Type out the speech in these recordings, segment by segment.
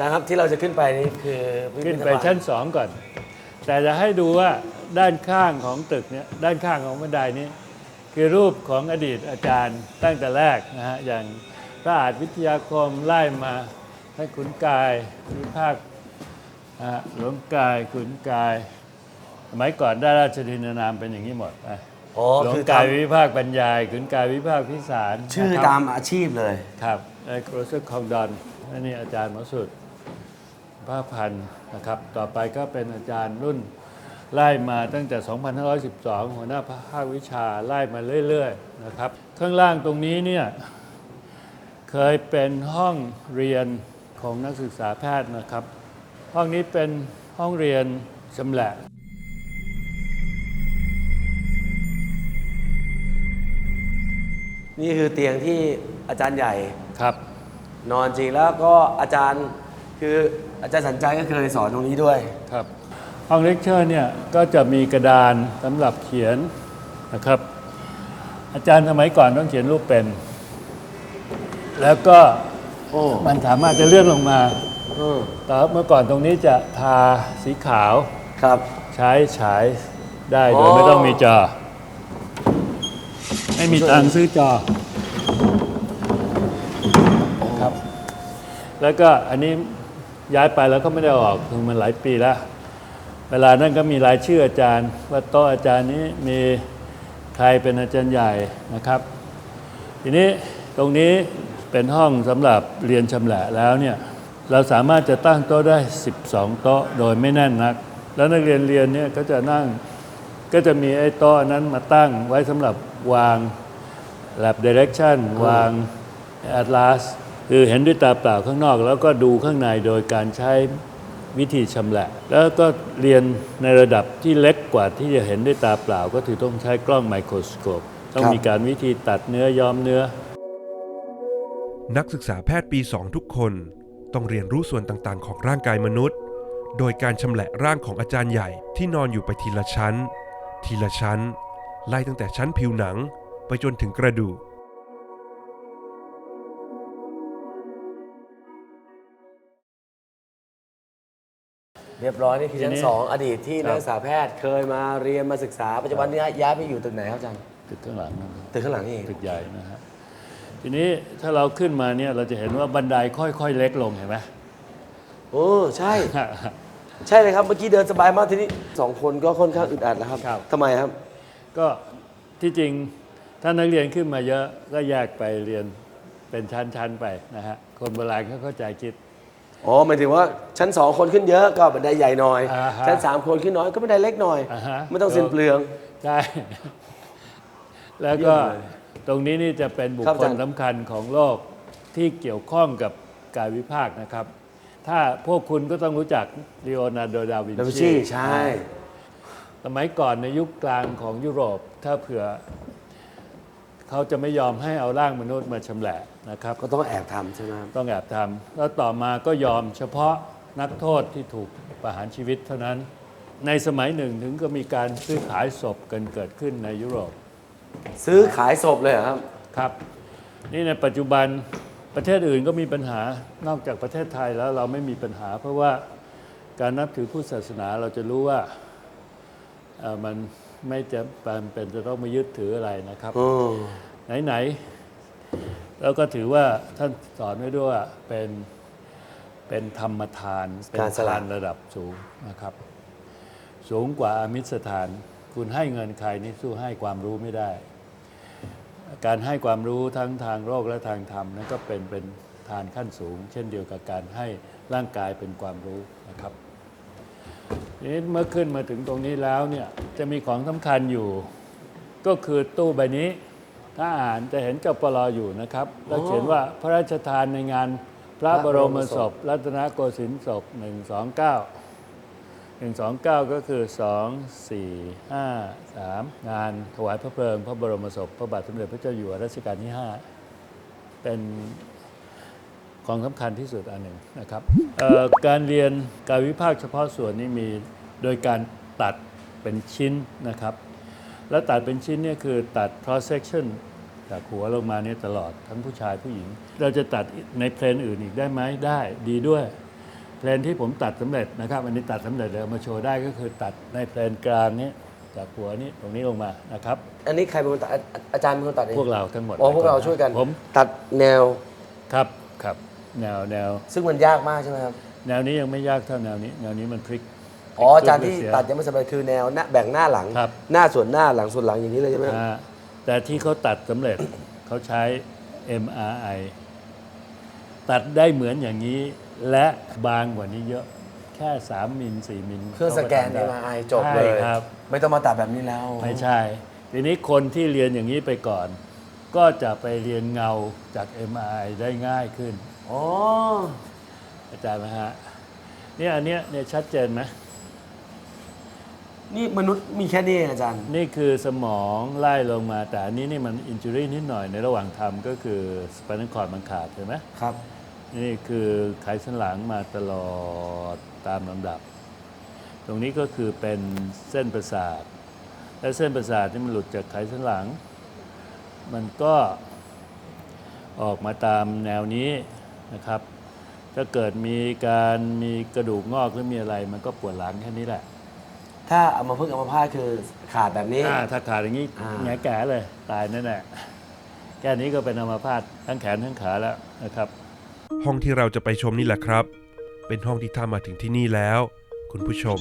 จารย์ครับที่เราจะขึ้นไปนี่คือพิพิธขึ้นภัณฑ์ไปชั้นสองก่อน แต่จะให้ดูว่าด้านข้างของตึกเนี่ยด้านข้างของบันไดนี้ คือรูปของอดีตอาจารย์ตั้งแต่แรกนะฮะอย่างพระอาจวิทยาคมไล่มาให้ขุนกายวิภาคนะฮะหลวงกายขุนกายสมัยก่อนได้ราชทินานามเป็นอย่างนี้หมดนะอ๋อหลวงคือกายตามวิภาคบรรยายขุนกายวิภาคพิสารชื่อนะครับ ตามอาชีพเลย ครับไอ้โรเซอร์คองดอนอันนี้อาจารย์หมอสุด ภาคพันธ์นะครับ ต่อไปก็เป็นอาจารย์รุ่นไล่มาตั้งแต่ 2512 หัวหน้าภาควิชาไล่มาเรื่อยๆนะครับ ข้างล่างตรงนี้เนี่ยเคยเป็นห้องเรียนของนักศึกษาแพทย์นะครับ ห้องนี้เป็นห้องเรียนชำแหละนี่คือเตียงที่อาจารย์ใหญ่ครับ นอนจริงแล้วก็อาจารย์ คืออาจารย์สัญใจก็เคยสอนตรงนี้ด้วย ครับห้องเลคเชอร์เนี่ยก็จะมีกระดานสำหรับเขียนนะครับ อาจารย์สมัยก่อนต้องเขียนรูปเป็น แล้วก็โอ้มันสามารถจะเลื่อนลงมา อืมแต่เมื่อก่อนตรงนี้จะทาสีขาวครับ ใช้ฉายได้โดยอ๋อไม่ต้องมีจอ ไม่มีตังค์ซื้อจอครับ แล้วก็อันนี้ ย้ายไปแล้วก็ไม่ได้อออกคือมันหลายปีแล้ว เวลานั้นก็มีรายชื่ออาจารย์ ว่าโต๊ะอาจารย์นี้มีใครเป็นอาจารย์ใหญ่นะครับ ทีนี้ตรงนี้เป็นห้องสำหรับเรียนชำแหละแล้วเนี่ยเราสามารถจะตั้งโต๊ะได้ 12 โต๊ะโดยไม่แน่นนัก แล้วนักเรียนเรียนเนี่ยก็จะนั่งก็จะมีไอ้โต๊ะนั้นมาตั้งไว้สำหรับวาง lab direction วาง atlas คือเห็นด้วยตาเปล่าข้างนอก แล้วก็ดูข้างในโดยการใช้วิธีชำแหละ แล้วก็เรียนในระดับที่เล็กกว่าที่จะเห็นด้วยตาเปล่า ก็ถือต้องใช้กล้องไมโครสโคปต้องมีการวิธีตัดเนื้อย้อมเนื้อ นักศึกษาแพทย์ปี 2 ทุกคนต้องเรียนรู้ส่วนต่างๆ ของร่างกายมนุษย์ โดยการชำแหละร่างของอาจารย์ใหญ่ที่นอนอยู่ไปทีละชั้น ทีละชั้น ไล่ตั้งแต่ชั้นผิวหนัง ไปจนถึงกระดูก เรียบร้อยนี่คือชั้นทีนี้สองอดีตที่ครับนักศึกษาแพทย์เคยมาเรียนมาศึกษาปัจจุบันนี้ย้ายไปอยู่ตึกไหนครับอาจารย์ตึกข้างหลังนะครับตึกข้างหลังนี่เองตึกใหญ่นะฮะทีนี้ถ้าเราขึ้นมาเนี่ยเราจะเห็นว่าบันไดค่อยๆ เล็กลงเห็นไหมโอ้ใช่ ใช่เลยครับเมื่อกี้เดินสบายมากทีนี้สองคนก็ค่อนข้างอึดอัดแล้วครับครับ ทำไมครับ ก็ที่จริงถ้านักเรียนขึ้นมาเยอะก็แยกไปเรียนเป็นชั้นๆไปนะฮะคนโบราณเขาเข้าใจคิด อ๋อหมายถึงว่าชั้นสองคนขึ้นเยอะก็บันไดใหญ่หน่อย อ่าฮะชั้นสามคนขึ้นน้อยก็บันไดเล็กหน่อย อ่าฮะ ไม่ต้องสิ้นเปลือง ใช่ แล้วก็เยี่ยมเลยตรงนี้นี่จะเป็นบุคครับคอาจาลรย์ สำคัญของโลกที่เกี่ยวข้องกับการวิพากษ์นะครับ ถ้าพวกคุณก็ต้องรู้จักลีโอนาร์โด ดาวินดาวินชีชีใช่ สมัยก่อนในยุคกลางของยุโรป ถ้าเผื่อ เขาจะไม่ยอมให้เอาร่างมนุษย์มาชำแหละนะครับ ก็ต้องแอบทำใช่ไหมครับต้องแอบทำแล้วต่อมาก็ยอมเฉพาะนักโทษที่ถูกประหารชีวิตเท่านั้น ในสมัยหนึ่งถึงก็มีการซื้อขายศพกันเกิดขึ้นในยุโรป ซื้อขายศพเลยเหรอครับ ครับ นี่ในปัจจุบันประเทศอื่นก็มีปัญหานอกจากประเทศไทยแล้วเราไม่มีปัญหา เพราะว่าการนับถือพุทธศาสนาเราจะรู้ว่าเอ่อมัน ไม่จะเป็นจะต้องมายึดถืออะไรนะครับอืมไหนๆแล้วก็ถือว่าท่านสอนไว้ด้วยว่าเป็นเป็นธรรมทาน เป็นการสละทานระดับสูงนะครับ สูงกว่าอามิสถาน คุณให้เงินใครนี่สู้ให้ความรู้ไม่ได้ การให้ความรู้ทั้งทางโลกและทางธรรมนั้นก็เป็นเป็นทานขั้นสูง เช่นเดียวกับการให้ร่างกายเป็นความรู้นะครับที นี้เมื่อขึ้นมาถึงตรงนี้แล้วเนี่ยจะมีของสำคัญอยู่ ก็คือตู้ใบนี้ ถ้าอ่านจะเห็นจปลออยู่นะครับ แล้วเขียนว่าพระราชทานในงานพระบรมศพ รัตนโกสินทร์ศพ 129 129 ก็คือ 2 4 5 3 งานถวายพระเพลิง พระบรมศพ พระบาทสมเด็จพระเจ้าอยู่หัวรัชกาลที่ 5 เป็น ของสำคัญที่สุดอันหนึ่งนะครับเอ่อการเรียนการวิพากษ์เฉพาะส่วนนี้มีโดยการตัดเป็นชิ้นนะครับ แล้วตัดเป็นชิ้นเนี่ยคือตัด cross section จากหัวลงมาเนี่ยตลอดทั้งผู้ชายผู้หญิง เราจะตัดในเพลนอื่นอีกได้ไหมได้ดีด้วย เพลนที่ผมตัดสำเร็จนะครับอันนี้ตัดสำเร็จเลยเอามาโชว์ได้ก็คือตัดในเพลนกลางนี้จากหัวนี้ตรงนี้ลงมานะครับ อันนี้ใครเป็นคนตัดอาอาจารย์เป็นคนตัดเองพวกเราทั้งหมดอ๋อพวกเราช่วยกันผมตัดแนวครับครับ แนวแนว ซึ่งมันยากมากใช่ไหมครับ แนวนี้ยังไม่ยากเท่าแนวนี้ แนวนี้มันพลิกอ๋ออาจารย์ที่เสียตัดยังไม่สำเร็จคือแนวหน้าแบ่งหน้าหลัง ครับ หน้าส่วนหน้าหลังส่วนหลังอย่างนี้เลยใช่ไหมครับ อ่าแต่ที่เขาตัดสำเร็จ เขาใช้ MRI ตัดได้เหมือนอย่างนี้ และบางกว่านี้เยอะ แค่ 3 มิล 4 มิลเครื่องสแกนขาทำได้ MRI จบเลย ใช่ครับ ไม่ต้องมาตัดแบบนี้แล้วไม่ใช่ ทีนี้คนที่เรียนอย่างนี้ไปก่อน ก็จะไปเรียนเงาจาก MRI ได้ง่ายขึ้น อ๋ออาจารย์นะฮะเนี่ยอันเนี้ยเนี่ยชัดเจนไหมนี่มนุษย์มีแค่นี้เองอาจารย์ นี่คือสมองไล่ลงมา แต่อันนี้นี่มันอินจูรี่นิดหน่อยในระหว่างทำก็คือสปานคอร์ดมันขาดใช่ไหมครับ นี่คือไขสันหลังมาตลอดตามลำดับ ตรงนี้ก็คือเป็นเส้นประสาท และเส้นประสาทที่มันหลุดจากไขสันหลัง มันก็ออกมาตามแนวนี้ นะครับ ถ้าเกิดมีการมีกระดูกงอกหรือมีอะไร มันก็ปวดหลังแค่นี้แหละถ้าเอามาพึ่งเอามาพาดคือขาดแบบนี้ อ่าถ้าขาดอย่างนี้อ่า แงแก่เลย ตายแน่ๆแค่นี้ก็เป็นอัมพาตทั้งแขนทั้งขาแล้วนะครับ ห้องที่เราจะไปชมนี่แหละครับ เป็นห้องที่ถ้ามาถึงที่นี่แล้ว คุณผู้ชม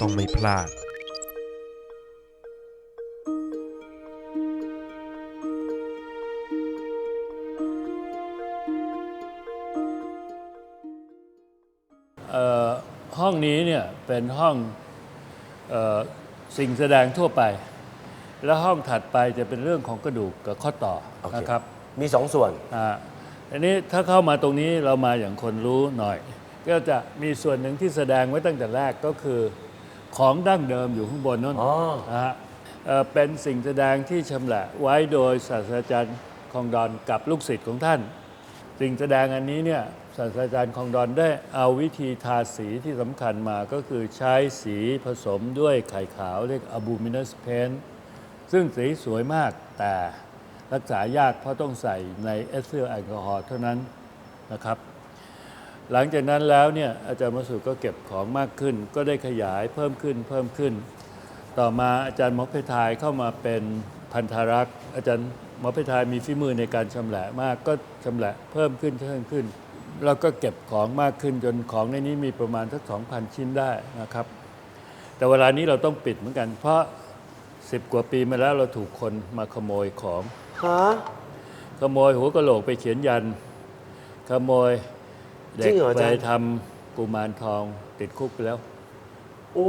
ต้องไม่พลาด ห้องนี้เนี่ยเป็นห้องเออสิ่งแสดงทั่วไป แล้วห้องถัดไปจะเป็นเรื่องของกระดูกกับข้อต่อโอเคนะครับ มีสองส่วนอ่าอันนี้ถ้าเข้ามาตรงนี้เรามาอย่างคนรู้หน่อย ก็จะมีส่วนหนึ่งที่แสดงไว้ตั้งแต่แรกก็คือของดั้งเดิมอยู่ข้างบนนั่นอ๋อนะฮะเอ่อเป็นสิ่งแสดงที่ชำแหละไว้โดยศาสตราจารย์คองดอนกับลูกศิษย์ของท่าน สิ่งแสดงอันนี้เนี่ย ศาสตราจารย์คองดอนได้เอาวิธีทาสีที่สำคัญมาก็คือใช้สีผสมด้วยไข่ขาวเรียก albuminous paint ซึ่งสีสวยมากแต่รักษายากเพราะต้องใส่ในเอสเทอร์แอลกอฮอล์เท่านั้นนะครับ หลังจากนั้นแล้วเนี่ยอาจารย์มสุก็เก็บของมากขึ้น ก็ได้ขยายเพิ่มขึ้นเพิ่มขึ้น ต่อมาอาจารย์มอเพทายเข้ามาเป็นพันธารักษ์อาจารย์มอเพทายมีฝีมือในการชำแหละมากก็ชำแหละเพิ่มขึ้นเพิ่มขึ้น แล้วก็เก็บของมากขึ้นจนของในนี้มีประมาณสัก 2,000 ชิ้นได้นะครับ แต่เวลานี้เราต้องปิดเหมือนกัน เพราะ 10 กว่าปีมาแล้วเราถูกคนมาขโมยของ ฮะ ขโมยหัวกะโหลกไปเขียนยัน ขโมยเด็จริกงเหรออาไปจารย์ ทำกุมารทองติดคุกไปแล้ว โอ้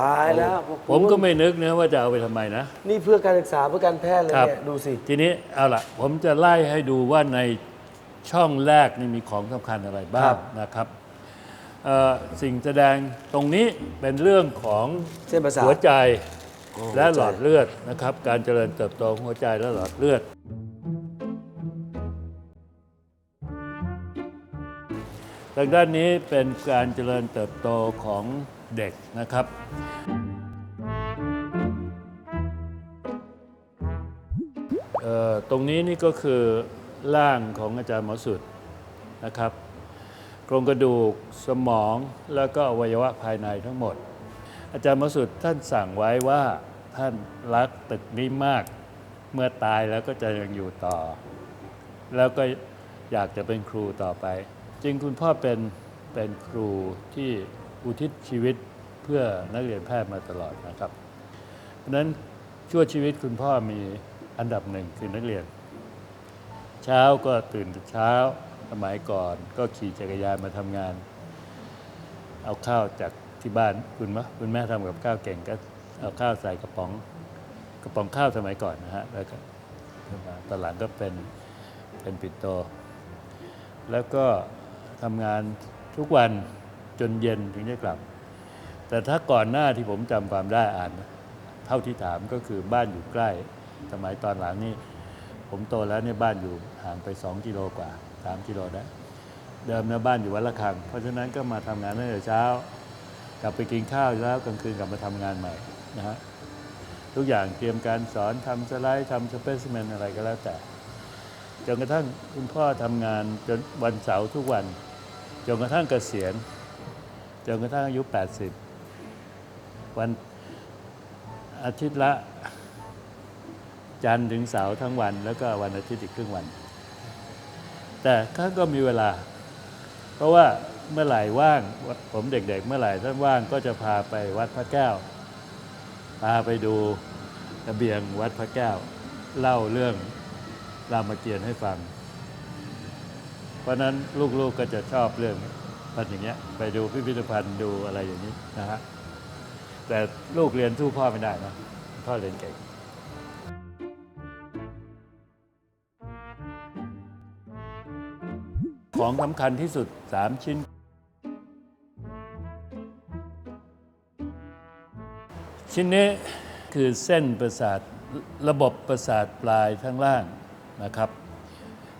ตายแล้วพวผมก็ไม่นึกนะว่าจะเอาไปทำไมนะ นี่เพื่อการศึกษาเพื่อการแพทย์เลยครับ เนี่ย ดูสิ ทีนี้เอาล่ะ ผมจะไล่ให้ดูว่าใน ช่องแรกนี่มีของสำคัญอะไรบ้าครังบนะครับเอ่อสิ่งแสดงตรงนี้เป็นเรื่องของเส้นประสาทหัวใจโอ้และหัวใจหลอดเลือดนะครับ การเจริญเติบโตของหัวใจและหลอดเลือด ทางด้านนี้เป็นการเจริญเติบโตของเด็กนะครับเอ่อตรงนี้นี่ก็คือ ร่างของอาจารย์หมอสุดนะครับโครงกระดูกสมองแล้วก็อวัยวะภายในทั้งหมด อาจารย์หมอสุดท่านสั่งไว้ว่าท่านรักตึกนี้มาก เมื่อตายแล้วก็จะยังอยู่ต่อ แล้วก็อยากจะเป็นครูต่อไป จริงคุณพ่อเป็นเป็นครูที่อุทิศชีวิตเพื่อนักเรียนแพทย์มาตลอดนะครับ เพราะนั้นชั่วชีวิตคุณพ่อมีอันดับหนึ่งคือนักเรียน เช้าก็ตื่นแต่เช้าสมัยก่อนก็ขี่จักรยานมาทำงาน เอาข้าวจากที่บ้านคุณมะคุณแม่ทำกับข้าวเก่งก็เอาข้าวใส่กระป๋อง กระป๋องข้าวสมัยก่อนนะฮะแล้วก็ตอนหลังก็เป็นเป็นปิดโต แล้วก็ทำงานทุกวันจนเย็นถึงจะกลับ แต่ถ้าก่อนหน้าที่ผมจำความได้อ่าน เท่าที่ถามก็คือบ้านอยู่ใกล้สมัยตอนหลังนี่ ผมโตแล้วเนี่ยบ้านอยู่ห่างไป 2 กิโลกว่า 3 กิโลนะเดิมเนี่ยบ้านอยู่วัดละคัง เพราะฉะนั้นก็มาทำงานตั้งแต่เช้า กลับไปกินข้าวแล้วกลางคืนกลับมาทำงานใหม่นะฮะทุกอย่างเตรียมการสอนทำสไลด์ทำสเปซิเมนอะไรก็แล้วแต่จนกระทั่งคุณพ่อทำงานจนวันเสาร์ทุกวันจนกระทั่งเกษียณจนกระทั่งอายุ 80 วันอาทิตย์ละ จันทร์ถึงเสาร์ทั้งวัน แล้วก็วันอาทิตย์อีกครึ่งวัน แต่ท่านก็มีเวลา เพราะว่าเมื่อไหร่ว่างผมเด็กๆ เมื่อไหร่ท่านว่างก็จะพาไปวัดพระแก้ว พาไปดูระเบียงวัดพระแก้ว เล่าเรื่องรามเกียรติ์ให้ฟัง เพราะนั้นลูกๆก็จะชอบเรื่องพันอย่างเงี้ยไปดูพิพิธภัณฑ์ดูอะไรอย่างนี้นะฮะแต่ลูกเรียนสู้พ่อไม่ได้นะพ่อเรียนเก่ง ของสำคัญที่สุด 3 ชิ้น ชิ้นนี้คือเส้นประสาทระบบประสาทปลายทั้งล่างนะครับ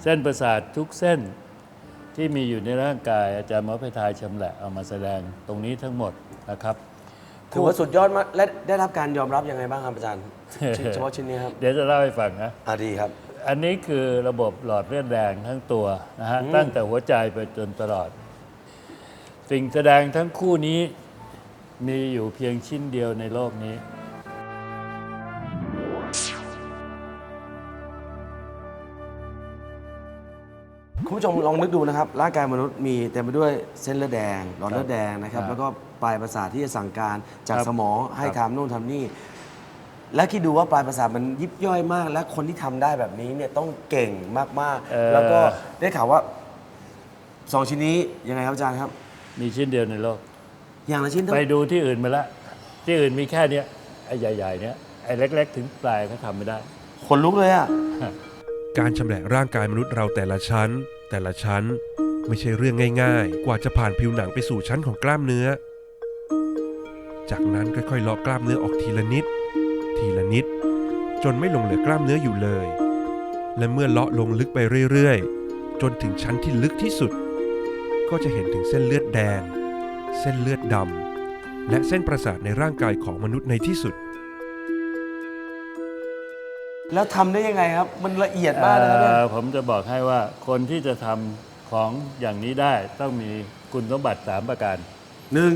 เส้นประสาททุกเส้นที่มีอยู่ในร่างกายอาจารย์หมอไพทายชำแหละเอามาแสดงตรงนี้ทั้งหมดนะครับ ถือว่าสุดยอดมากและได้รับการยอมรับยังไงบ้างครับอาจารย์ชิ้นเฉพาะชิ้นนี้ครับ เดี๋ยวจะเล่าให้ฟังนะอ่าดีครับ อันนี้คือระบบหลอดเลือดแดงทั้งตัวนะฮะอืมตั้งแต่หัวใจไปจนตลอด สิ่งแสดงทั้งคู่นี้มีอยู่เพียงชิ้นเดียวในโลกนี้ คุณผู้ชมลองนึกดูนะครับ ร่างกายมนุษย์มีเต็มไปด้วยเส้นเลือดแดง หลอดเลือดแดงนะครับ ครับแล้วก็ปลายประสาทที่จะสั่งการจากครับสมองให้ครับ ทำนู่นทำนี่ และคิดดูว่าปลายประสาทมันยิบย่อยมาก และคนที่ทำได้แบบนี้เนี่ยต้องเก่งมากเอ่อๆ แล้วก็ได้ข่าวว่าสองชิ้นนี้ยังไงครับอาจารย์ครับ มีชิ้นเดียวในโลก อย่างละชิ้นทั้งไปดูที่อื่นมาแล้วที่อื่นมีแค่เนี้ยไอ้ใหญ่ๆเนี้ยไอ้เล็ก ๆ ถึงปลายเขาทำไม่ได้ ขนลุกเลยอะ การชำแหละร่างกายมนุษย์เราแต่ละชั้น แต่ละชั้น ไม่ใช่เรื่องง่ายๆ กว่าจะผ่านผิวหนังไปสู่ชั้นของกล้ามเนื้อ จากนั้นค่อยๆเลาะกล้ามเนื้อออกทีละนิด ทีละนิด จนไม่หลงเหลือกล้ามเนื้ออยู่เลย และเมื่อเลาะลงลึกไปเรื่อยๆ จนถึงชั้นที่ลึกที่สุด ก็จะเห็นถึงเส้นเลือดแดง เส้นเลือดดำและเส้นประสาทในร่างกายของมนุษย์ในที่สุด แล้วทำได้ยังไงครับ มันละเอียดมากนะครับเนี่ยเอ่อผมจะบอกให้ว่าคนที่จะทำของอย่างนี้ได้ต้องมีคุณสมบัติ 3 ประการ หนึ่ง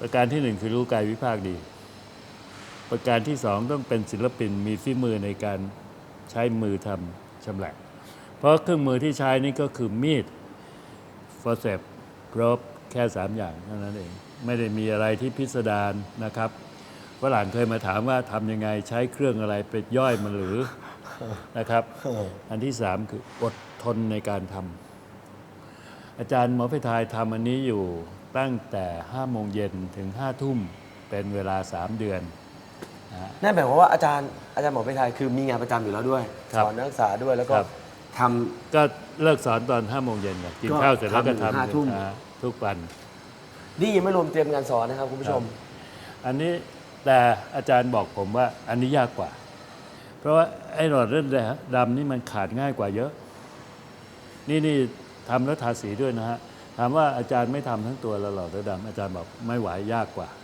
ประการที่หนึ่งคือรู้กายวิภาคดี ประการที่สองต้องเป็นศิลปินมีฝีมือในการใช้มือทำชำแหละ เพราะเครื่องมือที่ใช้นี่ก็คือมีดฟอร์เซปรบแค่สามอย่างเท่านั้นเอง ไม่ได้มีอะไรที่พิสดารนะครับฝรั่งเคยมาถามว่าทำยังไงใช้เครื่องอะไรไปย่อยมันหรือนะครับ อันที่สามคืออดทนในการทำอาจารย์หมอเพทายทำอันนี้อยู่ตั้งแต่5โมงเย็นถึง5ทุ่มเป็นเวลา 3 เดือน นั่นหมายความว่าอาจารย์อาจารย์หมอไปไทยคือมีงานประจำอยู่แล้วด้วยครับสอนนักศึกษาด้วยแล้วก็ครับ ทำ ก็เลิกสอนตอน5โมงเย็นนะกินก็ข้าวเสร็จแล้วก็ทำถึงทำห้าทุ่ม อ่าทุกวัน นี่ยังไม่รวมเตรียมงานสอนนะครับคุณผู้ชม อันนี้แต่อาจารย์บอกผมว่าอันนี้ยากกว่า เพราะว่าไอ้หลอดเลือดดำนี่มันขาดง่ายกว่าเยอะ นี่นี่ทำแล้วทาสีด้วยนะฮะถามว่าอาจารย์ไม่ทำทั้งตัวแล้วหลอดเลือดดำอาจารย์บอกไม่ไหวยากกว่าเพ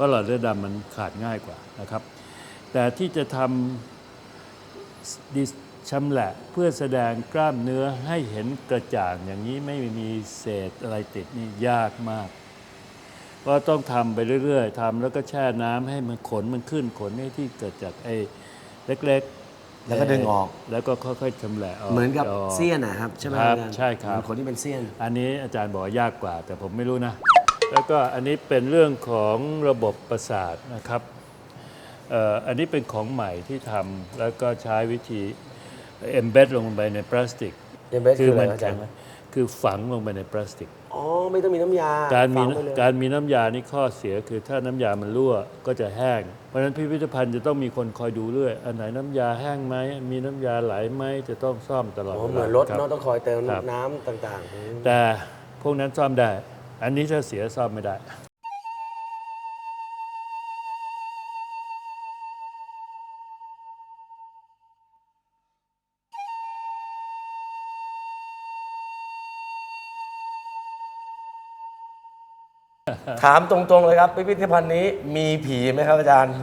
ราะหลอดเลือดดำมันขาดง่ายกว่านะครับ แต่ที่จะทำดิชำแหละเพื่อแสดงกล้ามเนื้อให้เห็นกระจ่างอย่างนี้ไม่มีเศษอะไรติดนี่ยากมากก็ต้องทำไปเรื่อยๆทำแล้วก็แช่น้ำให้มันขนมันขึ้นขนให้ที่เกิดจากไอ้เล็กๆ แล้วก็ดึงออก แล้วก็ค่อยๆชำแหละออกเหมือนกับกเสี้ยนนะครับใช่ไหมครับอาจารย์ใช่ครับเหมือนคนที่เป็นเสี้ยน อันนี้อาจารย์บอกว่ายากกว่า แต่ผมไม่รู้นะ แล้วก็อันนี้เป็นเรื่องของระบบประสาทนะครับเอ่ออันนี้เป็นของใหม่ที่ทำแล้วก็ใช้วิธี embed ลงไปในพลาสติก embed คืออะไรมัอาจารย์คือฝังลงไปในพลาสติก อ๋อ ไม่ต้องมีน้ำยา การมีฝังไปเลยการมีน้ำยานี่ข้อเสียคือถ้าน้ำยามันรั่วก็จะแห้ง เพราะฉะนั้นพิพิธภัณฑ์จะต้องมีคนคอยดูเรื่อย อันไหนน้ำยาแห้งไหม มีน้ำยาไหลไหม จะต้องซ่อมตลอดอ๋อวลาเหมือนรถคบเนาะต้องคอยเติมครับน้ำต่างๆอืมแต่พวกนั้นซ่อมได้ อันนี้ถ้าเสียซ่อมไม่ได้ถามตรงๆเลยครับพิพิธภัณฑ์นี้มีผีไหมครับอาจารย์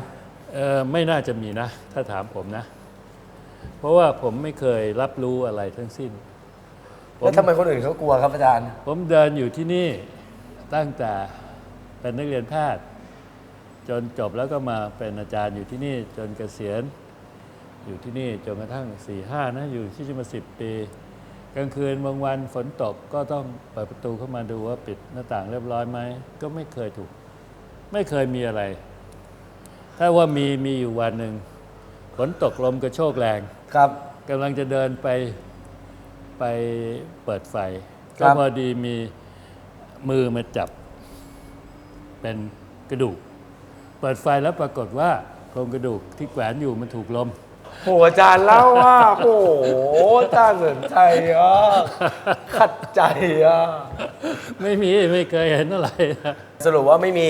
เออไม่น่าจะมีนะ ถ้าถามผมนะ เพราะว่าผมไม่เคยรับรู้อะไรทั้งสิ้นผแล้วทำไมคนอื่นเขากลัวครับอาจารย์ ผมเดินอยู่ที่นี่ ตั้งแต่เป็นนักเรียนแพทย์ จนจบแล้วก็มาเป็นอาจารย์อยู่ที่นี่จนเกษียณ อยู่ที่นี่จนกระทั่ง4ี่ห้านะอยู่ที่นี่มาสิปี กลางคืนบางวันฝนตกก็ต้องเปิดประตูเข้ามาดูว่าปิดหน้าต่างเรียบร้อยไหมก็ไม่เคยถูก ไม่เคยมีอะไร ถ้าว่ามีมีอยู่วันหนึ่งฝนตกลมกระโชกแรงครับกำลังจะเดินไปไปเปิดไฟครัก็บพอดีมี มือมาจับเป็นกระดูก เปิดไฟแล้วปรากฏว่าโครงกระดูกที่แขวนอยู่มันถูกลม โหอาจารย์เล่าว่าโอ้โหอาจารย์สนใจอะขัดใจอะไม่มีไม่เคยเห็นอะไรนะสรุปว่าไม่มี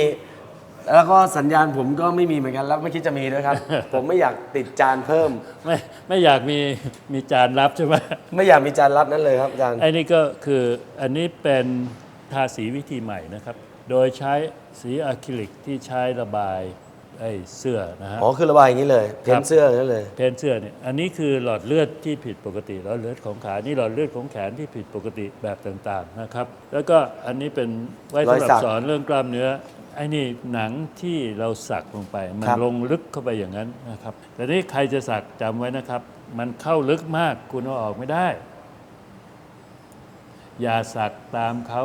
แล้วก็สัญญาณผมก็ไม่มีเหมือนกันแล้วไม่คิดจะมีด้วยครับ ผมไม่อยากติดจานเพิ่ม ไม่ไม่อยากมีมีจานรับใช่ไหมไม่อยากมีจานรับนั้นเลยครับอาจารย์ ไอ้นี่ก็คืออันนี้เป็น ทาสีวิธีใหม่นะครับ โดยใช้สีอะคริลิกที่ใช้ระบายไอ้เสื้อนะฮะ อ๋อคือระบายอย่างนี้เลย เพ้นเสื้ออย่างนี้เลย เพนเสื้อเนี่ย อันนี้คือหลอดเลือดที่ผิดปกติ หลอดเลือดของขา นี่หลอดเลือดของแขนที่ผิดปกติแบบต่างๆนะครับ แล้วก็อันนี้เป็นไว้รอยสำหรัสับก สอนเรื่องกล้ามเนื้อ ไอ้นี่หนังที่เราสักลงไป มันครับลงลึกเข้าไปอย่างนั้นนะครับ แต่นี่ใครจะสักจำไว้นะครับ มันเข้าลึกมากคุณเอาออกไม่ได้ อย่าสักตามเขา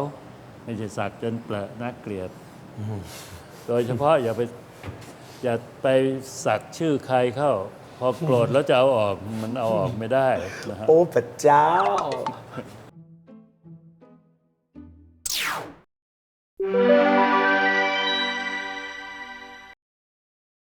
ไม่ใช่สักจนเปลอะน่าเกลียด โดยเฉพาะอย่าไปอย่าไปสักชื่อใครเข้า พอโกรธแล้วจะเอาออกมันเอาออกไม่ได้นะฮะ โอ้พระเจ้า